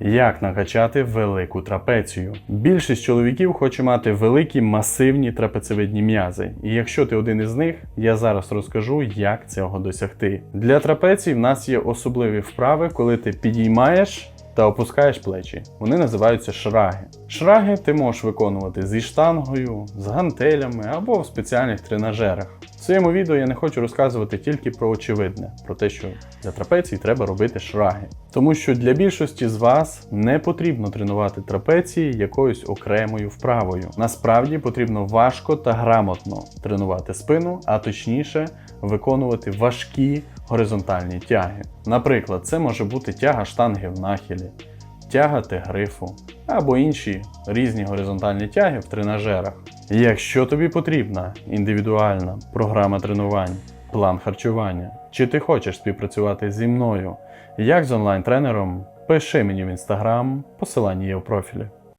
Як накачати велику трапецію? Більшість чоловіків хоче мати великі масивні трапецевидні м'язи. І якщо ти один із них, я зараз розкажу, як цього досягти. Для трапеції в нас є особливі вправи, коли ти підіймаєш та опускаєш плечі. Вони називаються шраги. Шраги ти можеш виконувати зі штангою, з гантелями або в спеціальних тренажерах. В своєму відео я не хочу розказувати тільки про очевидне, про те, що для трапеції треба робити шраги. Тому що для більшості з вас не потрібно тренувати трапеції якоюсь окремою вправою. Насправді потрібно важко та грамотно тренувати спину, а точніше виконувати важкі горизонтальні тяги. Наприклад, це може бути тяга штанги в нахилі, тяга грифу або інші різні горизонтальні тяги в тренажерах. Якщо тобі потрібна індивідуальна програма тренувань, план харчування, чи ти хочеш співпрацювати зі мною як з онлайн-тренером, пиши мені в інстаграм, посилання є в профілі.